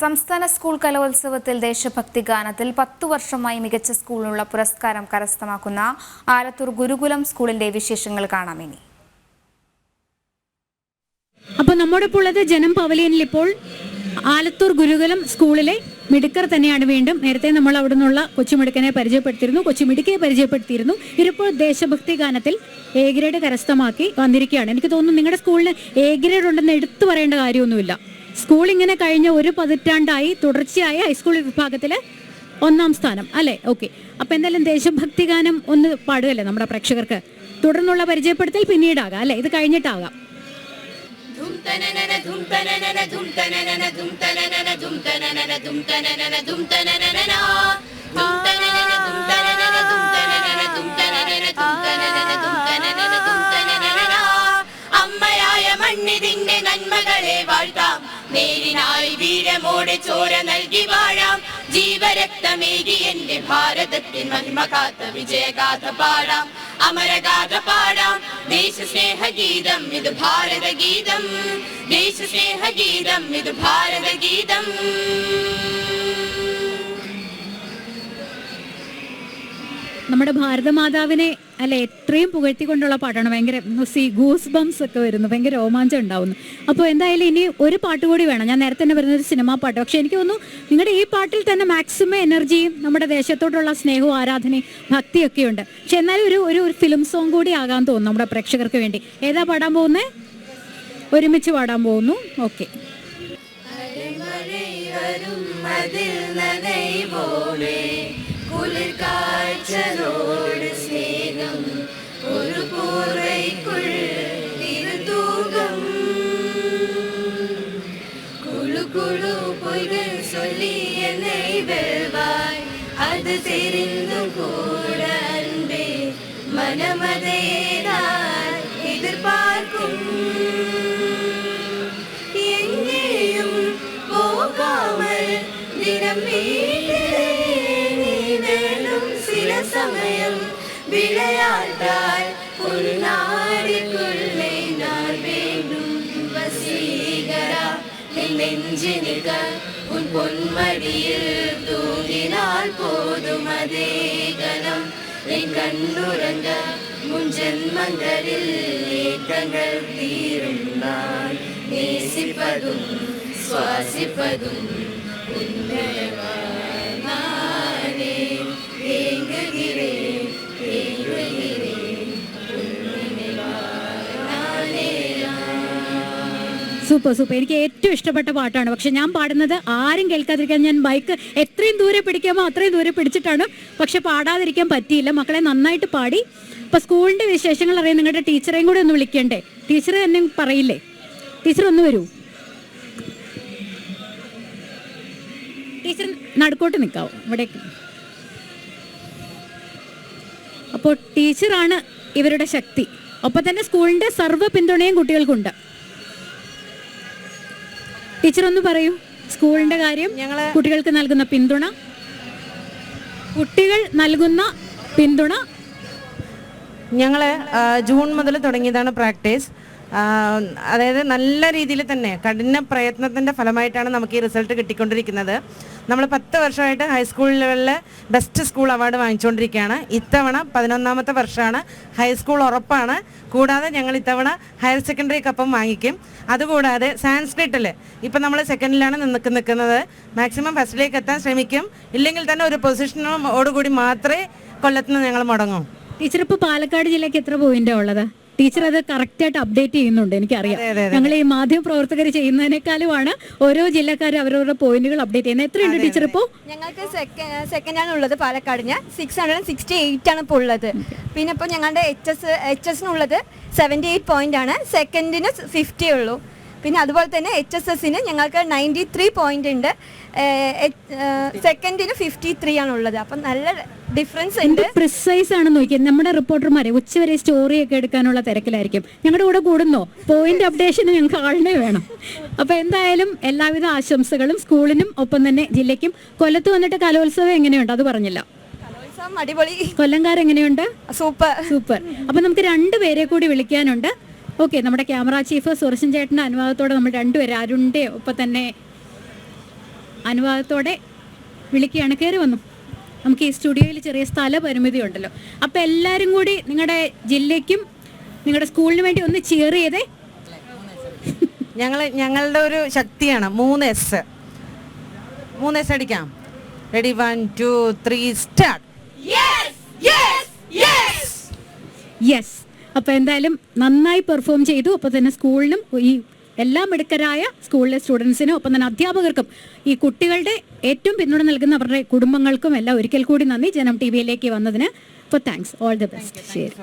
സംസ്ഥാന സ്കൂൾ കലോത്സവത്തിൽ ദേശഭക്തി ഗാനത്തിൽ പത്തു വർഷമായി മികച്ച സ്കൂളിനുള്ള പുരസ്കാരം കരസ്ഥമാക്കുന്ന ആലത്തൂർ ഗുരുകുലം സ്കൂളിന്റെ വിശേഷങ്ങൾ കാണാം ഇനി. അപ്പോൾ നമ്മുടെ ഉള്ളത് ജനം പവലിയനിൽ ഇപ്പോൾ ആലത്തൂർ ഗുരുകുലം സ്കൂളിലെ മിടുക്കർ തന്നെയാണ് വീണ്ടും. നേരത്തെ നമ്മൾ അവിടെ നിന്നുള്ള കൊച്ചുമിടുക്കനെ പരിചയപ്പെടുത്തിയിരുന്നു കൊച്ചുമിടുക്കയെ പരിചയപ്പെടുത്തിയിരുന്നു. ഇതിപ്പോൾ ദേശഭക്തി ഗാനത്തിൽ എ ഗ്രേഡ് കരസ്ഥമാക്കി വന്നിരിക്കുകയാണ്. എനിക്ക് തോന്നുന്നു നിങ്ങളുടെ സ്കൂളിന് എ ഗ്രേഡ് ഉണ്ടെന്ന് എടുത്തു പറയേണ്ട കാര്യമൊന്നുമില്ല. സ്കൂൾ ഇങ്ങനെ കഴിഞ്ഞ ഒരു പതിറ്റാണ്ടായി തുടർച്ചയായ ഹൈസ്കൂൾ വിഭാഗത്തിൽ ഒന്നാം സ്ഥാനം. അല്ലേ? ഓക്കെ. അപ്പൊ എന്തായാലും ദേശഭക്തി ഗാനം ഒന്ന് പാടുകയല്ലേ നമ്മുടെ പ്രേക്ഷകർക്ക്? തുടർന്നുള്ള പരിചയപ്പെടുത്തൽ പിന്നീടാകാം. അല്ലെ? ഇത് കഴിഞ്ഞിട്ടാകാം. നേരിനായി വീരമോടെ ചോര നൽകി വാഴാം. ജീവരക്തമേകി എന്റെ ഭാരതത്തിൻ മഹിമ കാത്ത വിജയഗാഥ പാടാം. അമരഗാഥ പാടാം. ദേശസ്നേഹഗീതം ഇത് ഭാരതഗീതം. ദേശസ്നേഹഗീതം ഇത് ഭാരതഗീതം. നമ്മുടെ ഭാരതമാതാവിനെ അല്ലെ എത്രയും പുകഴ്ത്തിക്കൊണ്ടുള്ള പാട്ടാണ്. ഭയങ്കര സി ഗൂസ് ബംസ് ഒക്കെ വരുന്നു. ഭയങ്കര രോമാഞ്ചം ഉണ്ടാവുന്നു. അപ്പോൾ എന്തായാലും ഇനി ഒരു പാട്ട് കൂടി വേണം. ഞാൻ നേരത്തെ തന്നെ ഒരു സിനിമാ പാട്ട്. പക്ഷെ എനിക്ക് തോന്നുന്നു നിങ്ങളുടെ ഈ പാട്ടിൽ തന്നെ മാക്സിമം എനർജിയും നമ്മുടെ ദേശത്തോടുള്ള സ്നേഹവും ആരാധനയും ഭക്തിയൊക്കെ ഉണ്ട് പക്ഷെ എന്നാലും ഒരു ഒരു ഫിലിം സോങ് കൂടി ആകാൻ തോന്നുന്നു നമ്മുടെ പ്രേക്ഷകർക്ക് വേണ്ടി. ഏതാ പാടാൻ പോകുന്നേ? ഒരുമിച്ച് പാടാൻ പോകുന്നു. ഓക്കെ. மரணம் ஒரு போரைக்குள் இது தூகம் குழு குழு பொய்கள் சொல்லி என்னை வெல்வாய் அது தெரிந்து கூட அன்பே மனமதையேதான் எதிர்பார்க்கும் எங்கேயும் போகாமல் தினம் வீட்டிலே நீ வேணும் சில சமயம் விளையாட்டால் நாடுக்குள்ளே நான் வேண்டும். வசீகரா என் நெஞ்சினிக உன் பொன்மடியில் தூங்கினால் போதும் அதே கணம். என் கண்ணுறங்க முன் ஜென்மங்களில் ஏக்கங்கள் தீரும். நான் நேசிப்பதும் சுவாசிப்பதும் உன்னையவாய் സൂപ്പർ സൂപ്പർ. എനിക്ക് ഏറ്റവും ഇഷ്ടപ്പെട്ട പാട്ടാണ്. പക്ഷെ ഞാൻ പാടുന്നത് ആരും കേൾക്കാതിരിക്കാൻ ഞാൻ ബൈക്ക് എത്രയും ദൂരെ പിടിക്കാമോ അത്രയും ദൂരെ പിടിച്ചിട്ടാണ്. പക്ഷെ പാടാതിരിക്കാൻ പറ്റിയില്ല. മക്കളെ നന്നായിട്ട് പാടി. ഇപ്പൊ സ്കൂളിന്റെ വിശേഷങ്ങൾ അറിയാൻ നിങ്ങളുടെ ടീച്ചറേയും കൂടെ ഒന്ന് വിളിക്കണ്ടേ? ടീച്ചർ തന്നെ പറയില്ലേ? ടീച്ചർ ഒന്ന് വരൂ. ടീച്ചർ നടുക്കോട്ട് നിൽക്കാവോ ഇവിടെ അപ്പോൾ ടീച്ചറാണ് ഇവരുടെ ശക്തി. ഒപ്പം തന്നെ സ്കൂളിന്റെ സർവ പിന്തുണയും കുട്ടികൾക്കുണ്ട്. ടീച്ചർ ഒന്ന് പറയൂ. സ്കൂളിന്റെ കാര്യം കുട്ടികൾക്ക് നൽകുന്ന പിന്തുണ. കുട്ടികൾ നൽകുന്ന പിന്തുണ. ഞങ്ങൾ ജൂൺ മുതൽ തുടങ്ങിയതാണ് പ്രാക്ടീസ്. അതായത് നല്ല രീതിയിൽ തന്നെ കഠിന പ്രയത്നത്തിന്റെ ഫലമായിട്ടാണ് നമുക്ക് ഈ റിസൾട്ട് കിട്ടിക്കൊണ്ടിരിക്കുന്നത്. നമ്മൾ പത്ത് വർഷമായിട്ട് ഹൈസ്കൂൾ ലെവലിൽ ബെസ്റ്റ് സ്കൂൾ അവാർഡ് വാങ്ങിച്ചുകൊണ്ടിരിക്കുകയാണ് ഇത്തവണ പതിനൊന്നാമത്തെ വർഷമാണ്. ഹൈസ്കൂൾ ഉറപ്പാണ്. കൂടാതെ ഞങ്ങൾ ഇത്തവണ ഹയർ സെക്കൻഡറി കപ്പും വാങ്ങിക്കും. അതുകൂടാതെ സാൻസ്ക്രിറ്റിൽ ഇപ്പം നമ്മൾ സെക്കൻഡിലാണ് നിൽക്ക് നിൽക്കുന്നത്. മാക്സിമം ഫസ്റ്റിലേക്ക് എത്താൻ ശ്രമിക്കും. ഇല്ലെങ്കിൽ തന്നെ ഒരു പൊസിഷനോടുകൂടി മാത്രമേ കൊല്ലത്തുനിന്ന് ഞങ്ങൾ മുടങ്ങും. ടീച്ചർ ഇപ്പോൾ പാലക്കാട് ജില്ലയ്ക്ക് എത്ര പോയിന്റാണ് ഉള്ളത്? ടീച്ചർ അത് കറക്റ്റ് ആയിട്ട് അപ്ഡേറ്റ് ചെയ്യുന്നുണ്ട് എനിക്കറിയാം. ഞങ്ങൾ ഈ മാധ്യമ പ്രവർത്തകർ ചെയ്യുന്നതിനേക്കാളുമാണ് ഓരോ ജില്ലക്കാരും അവരവരുടെ പോയിന്റുകൾ അപ്ഡേറ്റ് ചെയ്യുന്നത്. എത്രയുണ്ട് ടീച്ചർ ഇപ്പോൾ ഞങ്ങൾക്ക് സെക്കൻഡ് ആണ് ഉള്ളത് പാലക്കാട്. ഞാൻ സിക്സ് ഹൺഡ്രഡ് സിക്സ്റ്റി എയ്റ്റ് ആണ് ഇപ്പോൾ ഉള്ളത്. പിന്നെ ഇപ്പോൾ ഞങ്ങളുടെ എച്ച് എസ് എച്ച് ഉള്ളത് സെവന്റി എയ്റ്റ് പോയിന്റ് ആണ് സെക്കൻഡിന് ഫിഫ്റ്റി ഉള്ളൂ. പിന്നെ അതുപോലെ തന്നെ എച്ച് എസ് എസിന് ഞങ്ങൾക്ക് നയന്റി ത്രീ പോയിന്റ് ഉണ്ട് സെക്കൻഡിന് ഫിഫ്റ്റി ത്രീ ആണ് ഉള്ളത്. അപ്പം നല്ല ഡിഫറൻസ് ഉണ്ട്. പ്രിസൈസ് ആണ് നോക്കിയത് നമ്മുടെ റിപ്പോർട്ടർമാരെ ഉച്ചവരെ സ്റ്റോറി ഒക്കെ എടുക്കാനുള്ള തിരക്കിലായിരിക്കും. ഞങ്ങളുടെ കൂടെ കൂടുന്നോ? പോയിന്റ് അപ്ഡേഷന് ഞങ്ങൾക്ക് ആളിനെ വേണം. അപ്പൊ എന്തായാലും എല്ലാവിധ ആശംസകളും സ്കൂളിനും ഒപ്പം തന്നെ ജില്ലയ്ക്കും. കൊല്ലത്ത് വന്നിട്ട് കലോത്സവം എങ്ങനെയുണ്ട്? അത് പറഞ്ഞില്ല. അടിപൊളി. കൊല്ലംകാരെങ്ങനെയുണ്ട് സൂപ്പർ. സൂപ്പർ. അപ്പൊ നമുക്ക് രണ്ടുപേരെ കൂടി വിളിക്കാനുണ്ട്. ഓക്കെ നമ്മുടെ ക്യാമറ ചീഫ് സുരശൻ ചേട്ടന്റെ അനുവാദത്തോടെ നമ്മൾ രണ്ടുപേരും അരുണിന്റെ ഒപ്പം തന്നെ അനുവാദത്തോടെ വിളിക്കുകയാണ്. കയറി വന്നു. നമുക്ക് ഈ സ്റ്റുഡിയോയിൽ ചെറിയ സ്ഥല പരിമിതി ഉണ്ടല്ലോ അപ്പം എല്ലാവരും കൂടി നിങ്ങളുടെ ജില്ലയ്ക്കും നിങ്ങളുടെ സ്കൂളിന് വേണ്ടി ഒന്ന് ചെയർ ചെയ്തേ. ഞങ്ങൾ ഞങ്ങളുടെ ഒരു ശക്തിയാണ്. മൂന്ന് എസ് മൂന്ന് എസ് അടിക്കാം. Ready one two three start yes yes yes yes അപ്പോൾ എന്തായാലും നന്നായി പെർഫോം ചെയ്തു. അപ്പോൾ തന്നെ സ്കൂളിനും ഈ എല്ലാ മിടുക്കരായ സ്കൂളിലെ സ്റ്റുഡൻസിനും ഒപ്പം തന്നെ അധ്യാപകർക്കും ഈ കുട്ടികളുടെ ഏറ്റവും പിന്തുണ നൽകുന്ന അവരുടെ കുടുംബങ്ങൾക്കും എല്ലാം ഒരിക്കൽ കൂടി നന്ദി. ജനം ടി വിയിലേക്ക് വന്നതിന് അപ്പോൾ താങ്ക്സ് ഓൾ ദി ബെസ്റ്റ് ശരി.